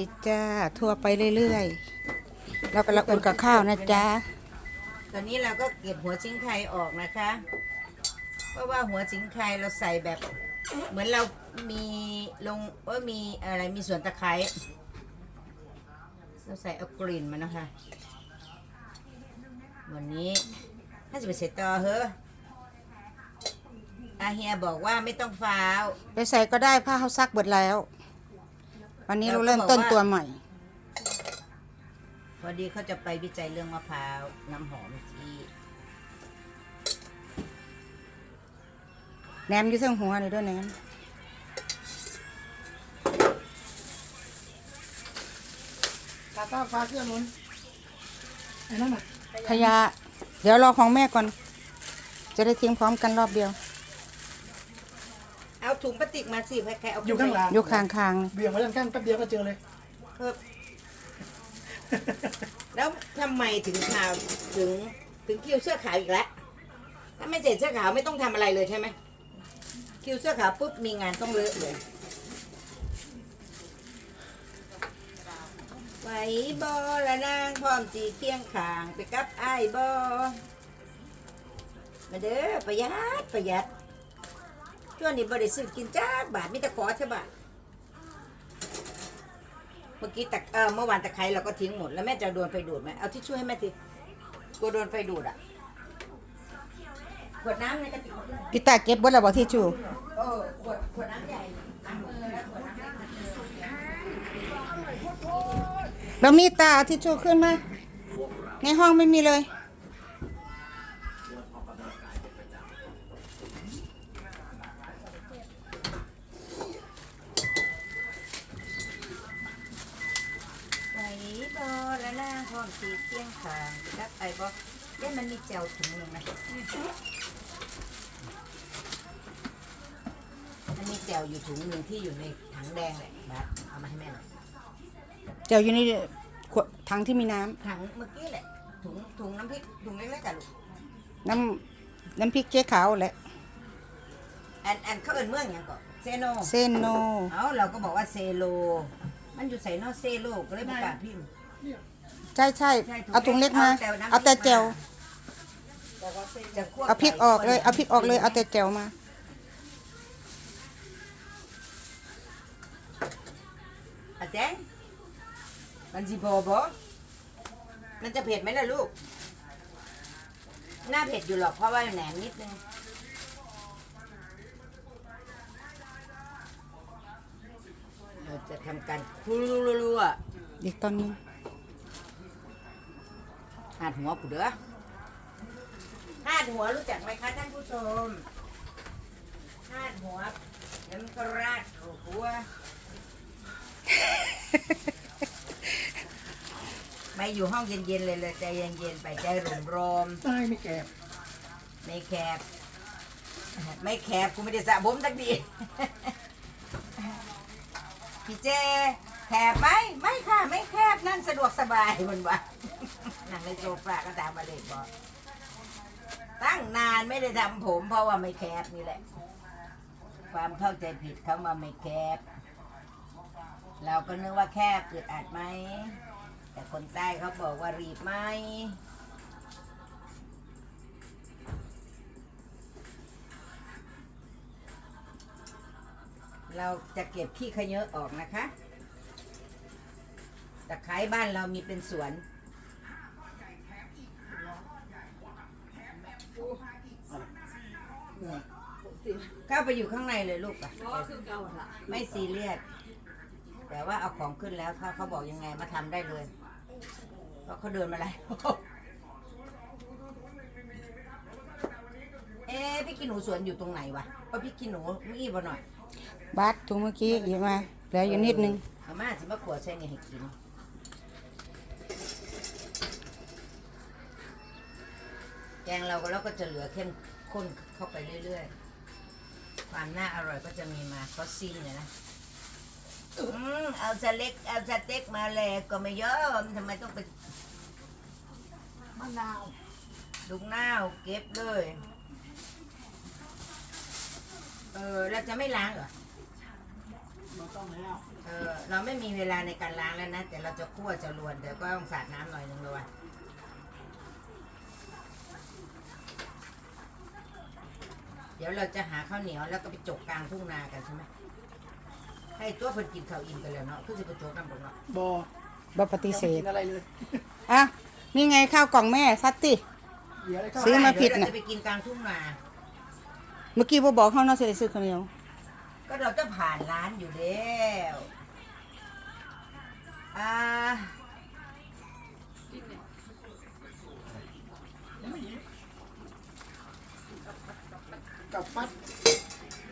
ติดจ้าทั่วไปเรื่อยๆแล้วก็เราอุ่นกับข้าวนะจ๊ะตอนนี้เราก็เก็บหัวชิงไคออกนะคะ เพราะว่าหัวชิงไคเราใส่แบบ เหมือนเรามีลงเอ้ยมีอะไรมีส่วนตะไคร้เราใส่เอากลิ่นมันนะคะ วันนี้ถ้าจะไปเสร็จต่อเฮ้ออาเฮียบอกว่าไม่ต้องฟ้าวไปใส่ก็ได้ผ้าเขาซักเบิดแล้ว วันนี้เราเริ่มต้นตัวใหม่ พอดีเขาจะไปวิจัยเรื่องมะพร้าวน้ำหอมที่แหนมอยู่เทั้งหัวเลยด้วยแหนมตาตาฟ้าเสื้อนุนไอ้นั่นน่ะขยะเดี๋ยวรอของแม่ก่อน จะได้ทิ้งพร้อมกันรอบเดียวเอา ถุงพลาสติกมาสิใครๆเอาอยู่ข้างหลังยกคางคางเบี่ยงมาด้านข้างแป๊บเดียวก็เจอเลยเพิ่มแล้วทำไมถึงข่าวถึงถึงคิวเสื้อขาวอีกแล้วถ้าไม่เสร็จเสื้อขาวไม่ต้องทำอะไรเลยใช่ไหมคิวเสื้อขาวปุ๊บมีงานต้องเลอะเลยไหวบอละนางพร้อมจีเคียงขางไปกับไอ้ายบอมาเด้อประหยัดประหยัด ช่วงนี้บริสุทธิ์กินจ้ากบาทมิตรขอใช่บาทเมื่อกี้ตะเออเมื่อวานตะไคร้เราก็ทิ้งหมดแล้วแม่จะโดนไฟดูดไหมเอาที่ช่วยให้แม่ทีกลัวโดนไฟดูดอะขวดน้ำในกระติกของเพื่อนๆพี่ตาเก็บเบิดแล้วบอกที่ชูเออขวดขวดน้ำใหญ่น้ำมือแล้วขวดน้ำเล็กแล้วมีตาเอาที่ชูขึ้นมาในห้องไม่มีเลย ไหวบอ และล่างพร้อมสีเที่ยงขางรับไอ้บอเด้มันมีแจวถุงหนึ่งนะมันมีแจวอยู่ถุงหนึ่งที่อยู่ในถังแดงแหละบัสเอามาให้แม่หน่อยเจ้าอยู่ในขวดถังที่มีน้ำถังเมื่อกี้แหละถุงถุงน้ำพริกถุงเล็กๆกันลูกน้ำน้ำพริกเจ๊ขาวแหละอันอันเขาเอินเมืองอย่างก่อนเซโนเส้นโน เอาเราก็บอกว่าเซโล มันอยู่ใส่นอกเซโลก็เลยประกาศพิมพ์ ใช่ใช่ใช่ถุงเอาถุงเล็กมาเอาแต่น้ำพริกเอาแต่แจวจะคั่วเอาพริกออกเลย เอาพริกออกเลยเอาแต่แจวมา อาแจ้งมันสิพอบอมันจะเผ็ดไหมล่ะลูกหน้าเผ็ดอยู่หรอกเพราะว่าแหนมนิดนึง เราจะทำการครัวๆ อีกตอนนึง หาดหัวกูเด้อหาดหัวรู้จักไหมคะท่านผู้ชมหาดหัวแล้วมันก็ราดหัว ไม่อยู่ห้องเย็นๆเลยเลยใจเย็นๆไปใจรมรมใต้ไม่แก่ๆไม่แคบ ไม่แคบกูไม่ได้สระผมสักดีพี่เจแคบไหมไม่ค่ะ ไม่แคบนั่งสะดวกสบายมันวะ นั่งในโซฟาก็ตามมาเด็กบอกตั้งนานไม่ได้ทำผมเพราะว่าไม่แคบนี่แหละ ความเข้าใจผิดเขามาไม่แคบ เราก็นึกว่าแคบอึดอัดไหม แต่คนใต้เขาบอกว่ารีบไหมเราจะเก็บขี้ขะเยอะออกนะคะตะไคร้บ้านเรามีเป็นสวน เข้าไปอยู่ข้างในเลยลูกอะไม่ซีเรียสแต่ว่าเอาของขึ้นแล้วเขาเขาบอกยังไงมาทำได้เลยเพราะเขาเดินมาแล้วเอ๊ะพี่กินหนูสวนอยู่ตรงไหนวะเพราะพี่กินหนูมีบ่หน่อยบัสถุงเมื่อกี้หยิบมาเหลืออยู่นิดนึงอาม่าสิมาขวดใส่นี่ให้กิน แกงเราก็เราก็จะเหลือเข้มข้นเข้าไปเรื่อยๆ ความน่าอร่อยก็จะมีมาคอสซิ่งเนี่ยนะอืมเอาสเล็กเอาสเต็กมาแลกก็ไม่ยอมทำไมต้องไปมะนาวดุกหน้าวเก็บเลย เออเราจะไม่ล้างเหรอเราต้องแล้วเเออเราไม่มีเวลาในการล้างแล้วนะ แต่เราจะคั่วจะรวนเดี๋ยวก็ต้องสาดน้ำหน่อยหนึงเลยว่ะ เดี๋ยวเราจะหาข้าวเหนียวแล้วก็ไปจกกลางทุ่งนากันใช่ไหมให้ตัวเพิ่นกินข้าวอิ่มกันแล้วเนาะคือจะไปจกน้ำบ่เนาะบอบ่ปฏิยังเสไม่ธกินอะไรเลย อะนี่ไงข้าวกล่องแม่ซัตติ เดี๋ยวอะไรก็ซื้อมาผิดเยวน่ะเราจะไปกินกลางทุ่งนา เมื่อกี้บ่บอกเขาเนาะสิได้ซื้อข้าวเหนียวก็เราจะผ่านร้านอยู่แล้ว อ่า กับปัด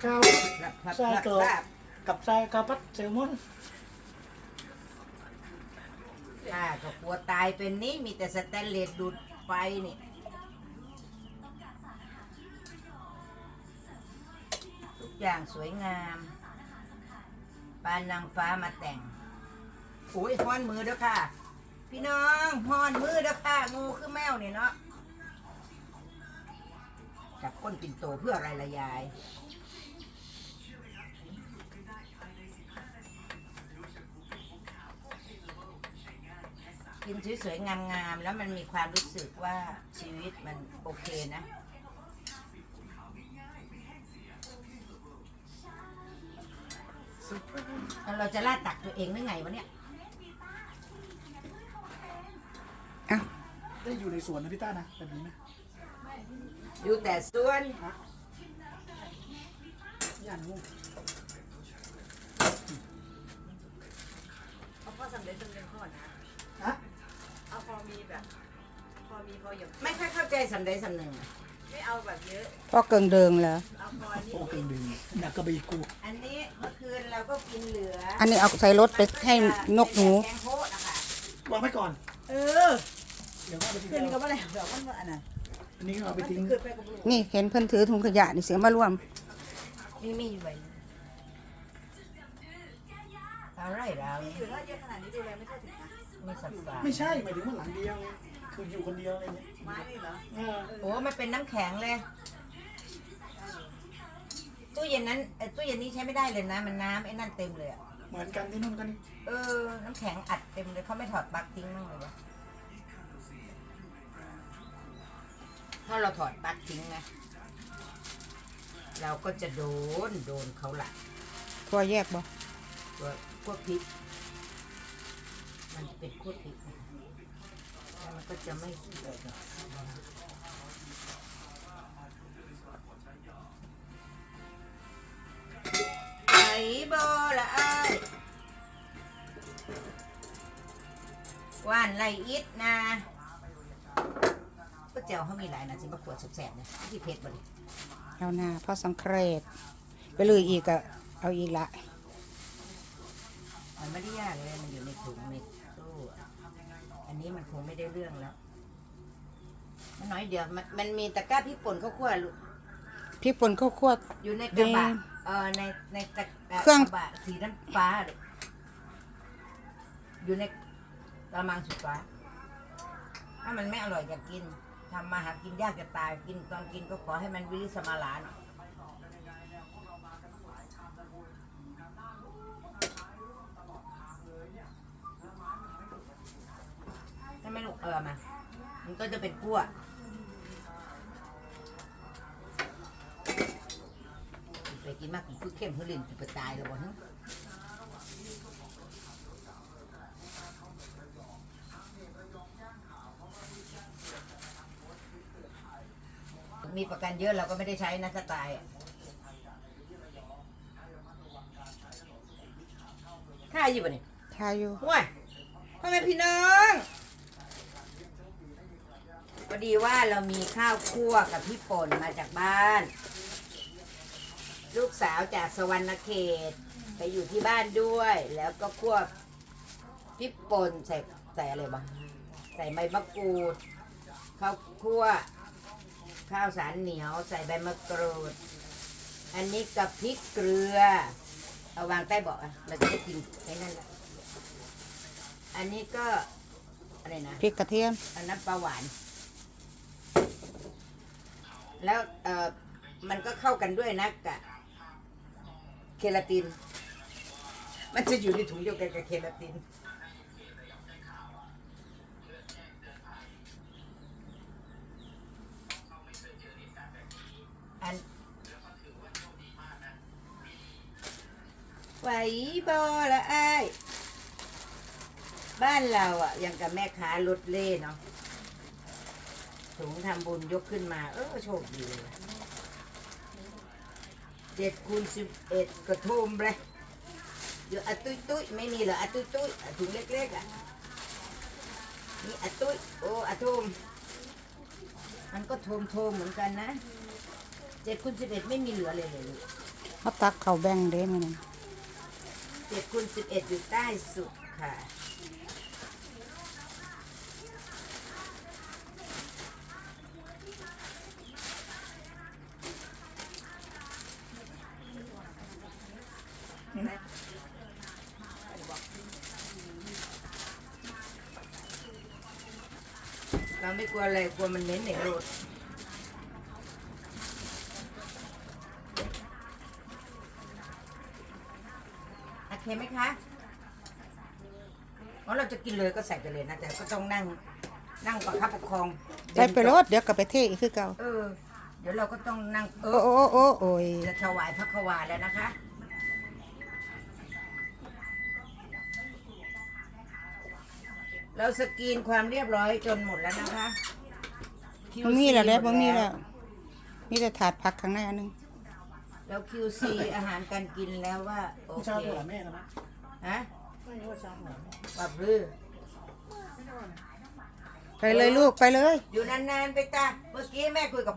ข้าวหลับพับใช่หลับตัวหลับกับทรายกับปัดแซลมอนอ่าก็กลัวตายเป็นนี้มีแต่สแตนเลสดูดไฟนี่ทุกอย่างสวยงามปานนางฟ้ามาแต่งโอ้ยห้อนมือเด้อค่ะ พี่น้องห้อนมือเด้อค่ะ งูคือแมวเนี่ยเนาะ จับก้นปิ่นโตเพื่ออะไรละยายกินสวยๆงามๆแล้วมันมีความรู้สึกว่าชีวิตมันโอเคนะแล้วเราจะล่าตักตัวเองได้ไงวะเนี่ยอะได้อยู่ในสวนนะพี่ต้านะแบบนี้นะ อยู่แต่ส่วนย่านงูเอาพอสำเร็จจนเป็นข้อนะฮะเอาพอมีแบบ พอมีพออย่างไม่ค่อยเข้าใจสำใดสำหนึ่งอะไม่เอาแบบเยอะ พ่อเกิงเดิงเหรอเอาพอนิดโอ้นิเก่ดงดึงหนักกระบี่กูอันนี้เมื่อคืนเราก็กินเหลืออันนี้เอาใส่รถไปให้นกหนู แกงโคตรอะค่ะวางไว้ก่อน เออ เดี๋ยวว่าไปทิ้งขึ้นก็เอาไม่ได้เดี๋ยวมันว่าอันนั้น อันนี้ก็เอาไปทิ้งขึ้นไปกับลูกนี่เห็นเพิ่นถือถุงขยะนี่เสียมาร่วม นี่มีอยู่ใบหนึ่งอะไรเราอยู่ถ้าเยอะขนาดนี้ดูแลไม่ทั่วถึงนะมีสัตว์ป่าไม่ใช่หมายถึงว่าหลังเดียวไงคืออยู่คนเดียวอะไรเงี้ยไม้นี่เหรอเออโอ้มันเป็นน้ำแข็งเลย ตู้เย็นนั้นเอ่อตู้เย็นนี้ใช้ไม่ได้เลยนะ มันน้ำไอ้นั่นเต็มเลยอะเหมือนกันที่นู่นกันนี่เออ น้ำแข็งอัดเต็มเลยเขาไม่ถอดปลั๊กทิ้งบ้างเลยวะ ถ้าเราถอดปลั๊กทิ้งนะ เราก็จะโดนโดนเขาหลักทั่วแยกบ่ตัวพวกพริก มันจะเป็นพวกพริกนะแล้วมันก็จะไม่ไหนบอละไอ้ายว่านไรอิดนะ ก็เจ้าเขามีหลายนะสิมาขวดแสบๆเนี่ยที่เพชรบ่ดิเอาหน้าพ่อสังเครตไปเลยอีกก็เอาอีกละมันไม่ได้ยากเลยมันอยู่ในถุงในตู้อะอันนี้มันคงไม่ได้เรื่องแล้วมันน้อยเดียวมันมันมีตะกร้าพริกป่นข้าวคั่วลูกพี่ป่นข้าวคั่วอยู่ในกระบะเดมเออในในตะเครื่องกระบะสีน้ำฟ้าเลยอยู่ในกระมังสีฟ้าถ้ามันไม่อร่อยอย่ากิน ทำมาหากินยากจะตายกินตอนกินก็ขอให้มันวิริสมาลาหน่อยถ้าไม่ลูกเออมามันก็จะเป็นกั้วไปกินมากกินคือเข้มคือลิ้นจะไปตายแล้วบ่ฮะ มีประกันเยอะเราก็ไม่ได้ใช้นะถ้าตายอะค่าอยู่ปะเนี่ยทาอยู่ ห่วยพ่อแม่พี่น้องพอดีว่าเรามีข้าวคั่วกับพี่ป่นมาจากบ้าน ลูกสาวจากสวรรณเขต ไปอยู่ที่บ้านด้วย แล้วก็คั่วพริกป่นใส่ใส่อะไรบ้างใส่ใบมะกรูดข้าวคั่ว ข้าวสารเหนียวใส่ใบมะกรูด อันนี้กับพริกเกลือ เอาวางใต้เบาะอะเราจะได้กินไอ้นั่นแหละอันนี้ก็อะไรนะพริกกระเทียมอันนั้นปลาหวาน แล้วเออมันก็เข้ากันด้วยนะกับเคลาติน มันจะอยู่ในถุงเดียวกันกับเคลาตินอันไหว บอละไอ้บ้านเราอะ ยังกับแม่ค้ารถเล่เนาะถุงทำบุญยกขึ้นมา เออโชคดีเลยเจ็ดคูณสิบเอ็ดกระทุมเลยเดี๋ยวอะตุ้ยตุ้ยไม่มีเหรออะตุ้ยตุ้ยถุงเล็กๆอะนี่อะตุ้ยโอ้อะทุ่มมันก็โทมโทมเหมือนกันนะเจ็ดคูณสิบเอ็ดไม่มีเหลือเลยเลยลูกเขาตักเขาแบ่งเด้มัน เจ็ดคูณสิบเอ็ดอยู่ใต้สุดค่ะ เราไม่กลัวอะไรกลัวมันเหม็นเหนรถ โอเคไหมคะเพราะเราจะกินเลยก็ใส่ไปเลยนะแต่ก็ต้องนั่งนั่งประคับประคองใส่ไปรถเดี๋ยวกลับไปเทอีกคือเก่าเออ เดี๋ยวเราก็ต้องนั่งเอโอ้อโอ้โอ้โอ้ยจะถวายพระควาแล้วนะคะเราสกรีนความเรียบร้อยจนหมดแล้วนะคะมันมีแล้วแหล้วหมันมีแล้วมีแต่ถาดผักข้างในอันนึง แล้ว QC อาหารการกินแล้วว่าโอผู้เคชายหัวแม่นะมั้ยฮะไม่รู้ว่าชายหัวแม่ปรับรือ ไปเลยลูกไปเลย อยู่นานๆไปตา เมื่อกี้แม่คุยกับ